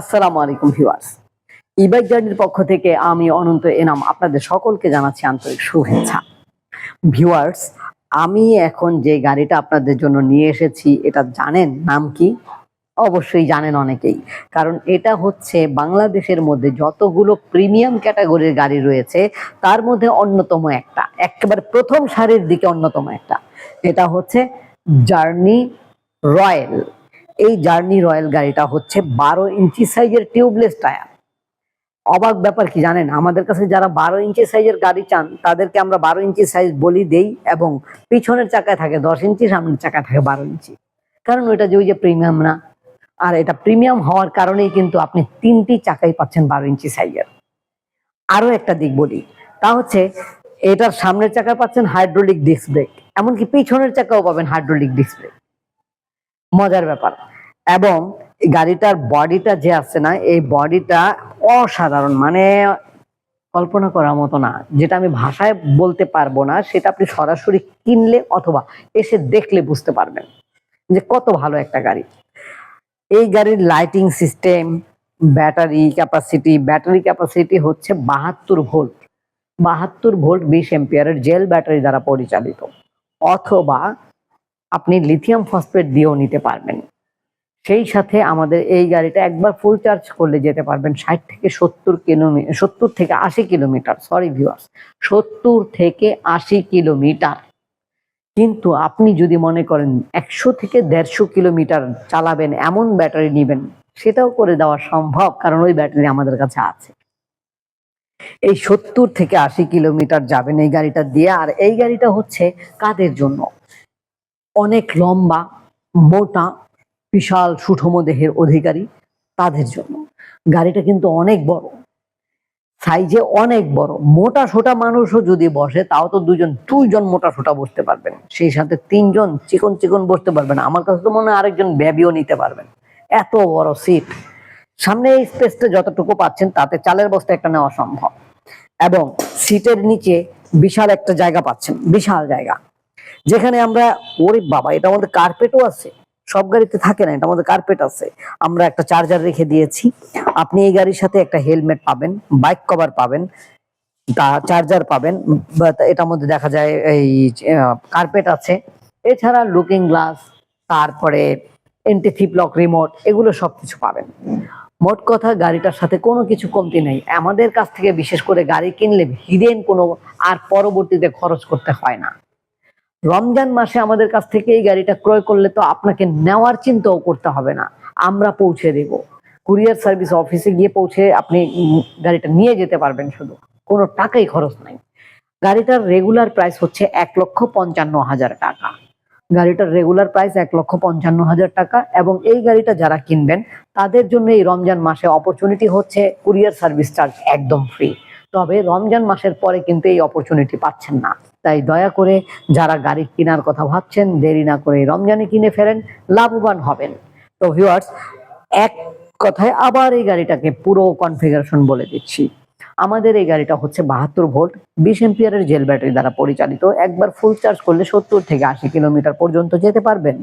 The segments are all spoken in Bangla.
আসসালামু আলাইকুম ভিউয়ার্স। ইবাইক জার্নির পক্ষ থেকে আমি অনন্ত এনাম আপনাদের সকলকে জানাচ্ছি আন্তরিক শুভেচ্ছা। ভিউয়ার্স, আমি এখন যে গাড়িটা আপনাদের জন্য নিয়ে এসেছি, এটা জানেন নাম কি? অবশ্যই জানেন অনেকেই। কারণ এটা হচ্ছে বাংলাদেশের মধ্যে যতগুলো প্রিমিয়াম ক্যাটাগরির গাড়ি রয়েছে, তার মধ্যে অন্যতম একটা। একেবারে প্রথম সারির দিকে অন্যতম একটা। এটা হচ্ছে জার্নি রয়্যাল এই জার্নি রয়্যাল গাড়িটা হচ্ছে বারো ইঞ্চি সাইজের টিউবলেস টায়ার। অবাক ব্যাপার কি জানেন? আমাদের কাছে যারা বারো ইঞ্চি সাইজের গাড়ি চান, তাদেরকে আমরা বারো ইঞ্চি সাইজ বলি দেই এবং পিছনের চাকায় থাকে দশ ইঞ্চি, সামনের চাকায় থাকে বারো ইঞ্চি। কারণ ওইটা যে ওই যে প্রিমিয়াম না। আর এটা প্রিমিয়াম হওয়ার কারণেই কিন্তু আপনি তিনটি চাকাই পাচ্ছেন বারো ইঞ্চি সাইজের। আরও একটা দিক বলি, তা হচ্ছে এটার সামনের চাকায় পাচ্ছেন হাইড্রোলিক ডিস্ক ব্রেক, এমনকি পিছনের চাকাও পাবেন হাইড্রোলিক ডিস্ক ব্রেক। মজার ব্যাপার। এবং গাড়িটার বডিটা যে আছে না, এই বডিটা অসাধারণ। মানে কল্পনা করার মতো না। যেটা আমি ভাষায় বলতে পারব না, সেটা আপনি সরাসরি কিনলে অথবা এসে দেখলে বুঝতে পারবেন যে কত ভালো একটা গাড়ি। এই গাড়ির lighting system battery capacity battery capacity হচ্ছে বাহাত্তর ভোল্ট বাহাত্তর ভোল্ট বিশ এম্পিয়ারের জেল ব্যাটারি দ্বারা পরিচালিত। অথবা আপনি লিথিয়াম ফসফেট দিয়েও নিতে পারবেন। সেই সাথে আমাদের এই গাড়িটা একবার ফুল চার্জ করলে যেতে পারবেন ষাট থেকে সত্তর কিলোমিটার সত্তর থেকে আশি কিলোমিটার সরি ভিউয়ার্স সত্তর থেকে আশি কিলোমিটার। কিন্তু আপনি যদি মনে করেন একশো থেকে দেড়শো কিলোমিটার চালাবেন, এমন ব্যাটারি নেবেন, সেটাও করে দেওয়া সম্ভব, কারণ ওই ব্যাটারি আমাদের কাছে আছে। এই সত্তর থেকে আশি কিলোমিটার যাবেন এই গাড়িটা দিয়ে, আর এই গাড়িটা হচ্ছে কাদের জন্য? অনেক লম্বা, মোটা, বিশাল সুঠম দেহের অধিকারী তাদের জন্য। গাড়িটা কিন্তু অনেক বড়। সাইজে অনেক বড়। মোটা সোটা মানুষও যদি বসে, তাও তো দুজন দুইজন মোটা সোটা বসতে পারবেন। সেই সাথে তিনজন চিকন চিকন বসতে পারবেন। আমার কাছে তো মনে হয় আরেকজন ব্যাবিও নিতে পারবেন। এত বড় সিট। সামনে এই স্পেসটা যতটুকু পাচ্ছেন, তাতে চালের বস্তা একটা নেওয়া সম্ভব। এবং সিটের নিচে বিশাল একটা জায়গা পাচ্ছেন। বিশাল জায়গা। যেখানে আমরা, ওরে বাবা, এটা আমাদের কার্পেটও আছে। সব গাড়িতে থাকে না, এটা আমাদের কার্পেট আছে। আমরা একটা চার্জার রেখে দিয়েছি। আপনি এই গাড়ির সাথে একটা হেলমেট পাবেন বাইক কভার পাবেন চার্জার পাবেন এটার মধ্যে দেখা যায় এই কার্পেট আছে। এছাড়া লুকিং গ্লাস তারপরে এন্টি লক রিমোট এগুলো সবকিছু পাবেন। মোট কথা, গাড়িটার সাথে কোনো কিছু কমতি নেই। আমাদের কাছ থেকে বিশেষ করে গাড়ি কিনলে হিডেন কোনো আর পরবর্তীতে খরচ করতে হয় না। রমজান মাসে আমাদের কাছ থেকে এই গাড়িটা ক্রয় করলে তো আপনাকে নেওয়ার চিন্তাও করতে হবে না। আমরা পৌঁছে দেব। কুরিয়ার সার্ভিস অফিসে গিয়ে পৌঁছে আপনি গাড়িটা নিয়ে যেতে পারবেন শুধু। কোনো টাকাই খরচ নাই। গাড়িটার রেগুলার প্রাইস হচ্ছে এক লক্ষ পঞ্চান্ন হাজার টাকা। গাড়িটার রেগুলার প্রাইস এক লক্ষ পঞ্চান্ন হাজার টাকা এবং এই গাড়িটা যারা কিনবেন, তাদের জন্য এই রমজান মাসে অপরচুনিটি হচ্ছে কুরিয়ার সার্ভিস চার্জ একদম ফ্রি তবে রমজান মাসের পরে কিন্তু এই অপরচুনিটি পাচ্ছেন না। তাই দয়া করে যারা গাড়ি কেনার কথা ভাবছেন, দেরি না করে রমজানে কিনে ফেলেন, লাভবান হবেন। তো ভিউয়ার্স এক কথায় আবার এই গাড়িটাকে পুরো কনফিগারেশন বলে দিচ্ছি। আমাদের এই গাড়িটা হচ্ছে বাহাত্তর ভোল্ট বিশ এম্পিয়ারের জেল ব্যাটারি দ্বারা পরিচালিত। একবার ফুল চার্জ করলে সত্তর থেকে আশি কিলোমিটার পর্যন্ত যেতে পারবেন।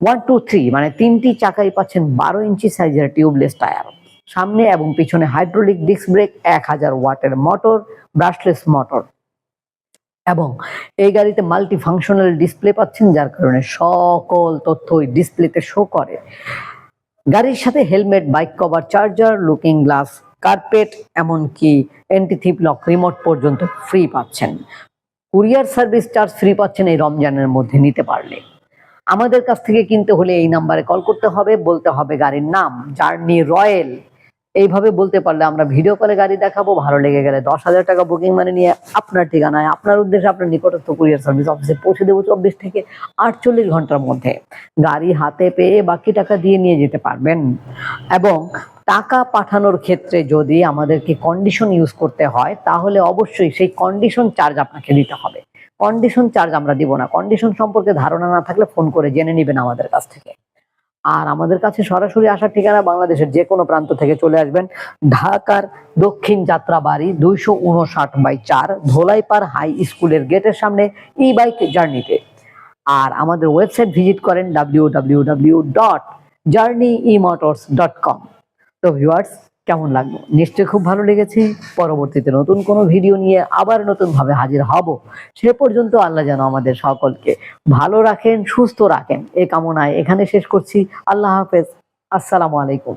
ওয়ান টু থ্রি মানে তিনটি চাকাই পাচ্ছেন বারো ইঞ্চি সাইজের টিউবলেস টায়ার সামনে এবং পিছনে হাইড্রোলিক ডিস্ক ব্রেক এক হাজার ওয়াটের মোটর ব্রাশলেস মোটর এবং এই গাড়িতে মাল্টি ফাংশনাল ডিসপ্লে পাচ্ছেন, যার কারণে সকল তথ্য ওই ডিসপ্লেতে শো করে। গাড়ির সাথে helmet bike cover charger looking glass carpet এমনকি অ্যান্টিথিপ লক রিমোট পর্যন্ত ফ্রি পাচ্ছেন। কুরিয়ার সার্ভিস চার্জ ফ্রি পাচ্ছেন এই রমজানের মধ্যে নিতে পারলে। আমাদের কাছ থেকে কিনতে হলে এই নাম্বারে কল করতে হবে, বলতে হবে গাড়ির নাম জার্নি রয়্যাল এইভাবে বলতে পারলে আমরা ভিডিও কলে গাড়ি দেখাবো, ভালো লেগে গেলে দশ হাজার টাকা বুকিং মানে নিয়ে আপনার ঠিকানায়, আপনার উদ্দেশ্যে আপনার নিকটস্থ কুরিয়ার সার্ভিস অফিসে পৌঁছে দেবো চব্বিশ থেকে আটচল্লিশ ঘণ্টার মধ্যে। গাড়ি হাতে পেয়ে বাকি টাকা দিয়ে নিয়ে যেতে পারবেন। এবং টাকা পাঠানোর ক্ষেত্রে যদি আমাদেরকে কন্ডিশন ইউজ করতে হয়, তাহলে অবশ্যই সেই কন্ডিশন চার্জ আপনাকে দিতে হবে। কন্ডিশন চার্জ আমরা দিব না। কন্ডিশন সম্পর্কে ধারণা না থাকলে ফোন করে জেনে নেবেন আমাদের কাছ থেকে। আর আমাদের কাছে সরাসরি আসার ঠিকানা বাংলাদেশের যে কোনো প্রান্ত থেকে চলে আসবেন। ঢাকার দক্ষিণ যাত্রাবাড়ি দুইশো উনষাট বাই চার ধোলাইপার হাই স্কুলের গেটের সামনে ই বাইক জার্নিতে আর আমাদের ওয়েবসাইট ভিজিট করেন W W W dot journey E motors dot com তো ভিউয়ার্স কেমন লাগল? নিশ্চয়ই খুব ভালো লেগেছে। পরবর্তীতে নতুন কোনো ভিডিও নিয়ে আবার নতুন ভাবে হাজির হব। সে পর্যন্ত আল্লাহ যেন আমাদের সকলকে ভালো রাখেন, সুস্থ রাখেন। এ কামনায় এখানে শেষ করছি। আল্লাহ হাফেজ। আসসালামু আলাইকুম।